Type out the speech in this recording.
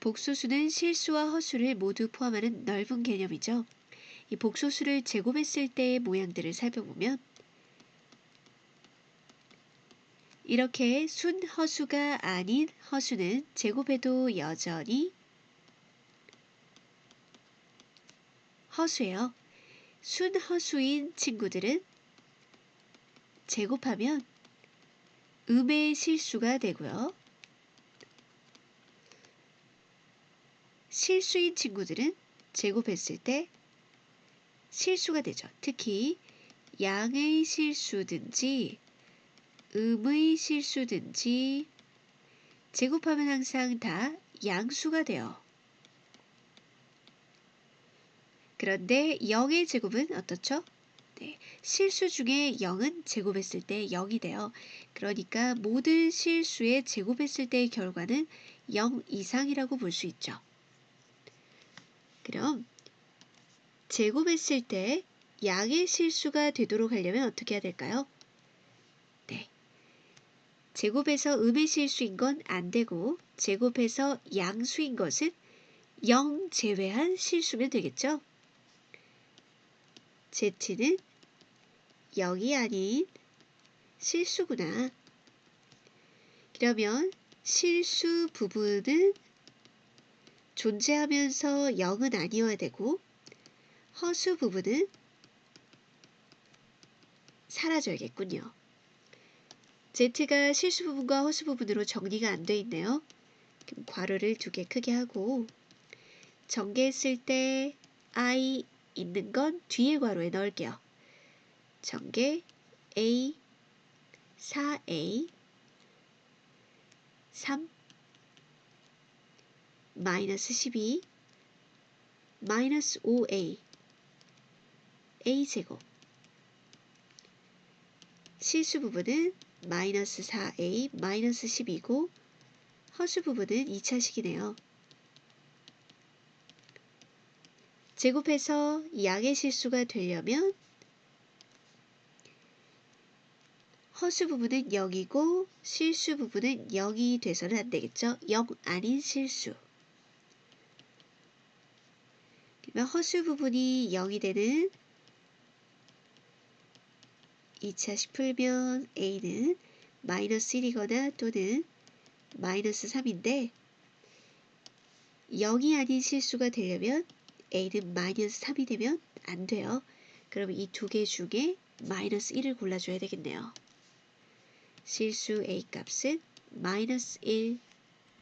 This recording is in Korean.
복소수는 실수와 허수를 모두 포함하는 넓은 개념이죠. 이 복소수를 제곱했을 때의 모양들을 살펴보면 이렇게 순허수가 아닌 허수는 제곱해도 여전히 허수예요. 순허수인 친구들은 제곱하면 음의 실수가 되고요. 실수인 친구들은 제곱했을 때 실수가 되죠. 특히 양의 실수든지 음의 실수든지 제곱하면 항상 다 양수가 돼요. 그런데 0의 제곱은 어떻죠? 네, 실수 중에 0은 제곱했을 때 0이 돼요. 그러니까 모든 실수의 제곱했을 때의 결과는 0 이상이라고 볼 수 있죠. 그럼 제곱했을 때 양의 실수가 되도록 하려면 어떻게 해야 될까요? 네. 제곱해서 음의 실수인 건 안 되고 제곱해서 양수인 것은 0 제외한 실수면 되겠죠? Z는 0이 아닌 실수구나. 그러면 실수 부분은 존재하면서 0은 아니어야 되고 허수 부분은 사라져야겠군요. Z가 실수 부분과 허수 부분으로 정리가 안 돼 있네요. 그럼 괄호를 두 개 크게 하고 전개했을 때 I 있는 건 뒤에 괄호에 넣을게요. 전개 A 4A 3 마이너스 12 마이너스 5A A제곱 실수 부분은 마이너스 4A 마이너스 10이고 허수 부분은 2차식이네요. 제곱해서 양의 실수가 되려면 허수 부분은 0이고 실수 부분은 0이 돼서는 안 되겠죠. 0 아닌 실수. 그러면 허수 부분이 0이 되는 2차식 풀면 A는 마이너스 1이거나 또는 마이너스 3인데 0이 아닌 실수가 되려면 A는 마이너스 3이 되면 안 돼요. 그럼 이 두 개 중에 마이너스 1을 골라줘야 되겠네요. 실수 A 값은 마이너스 1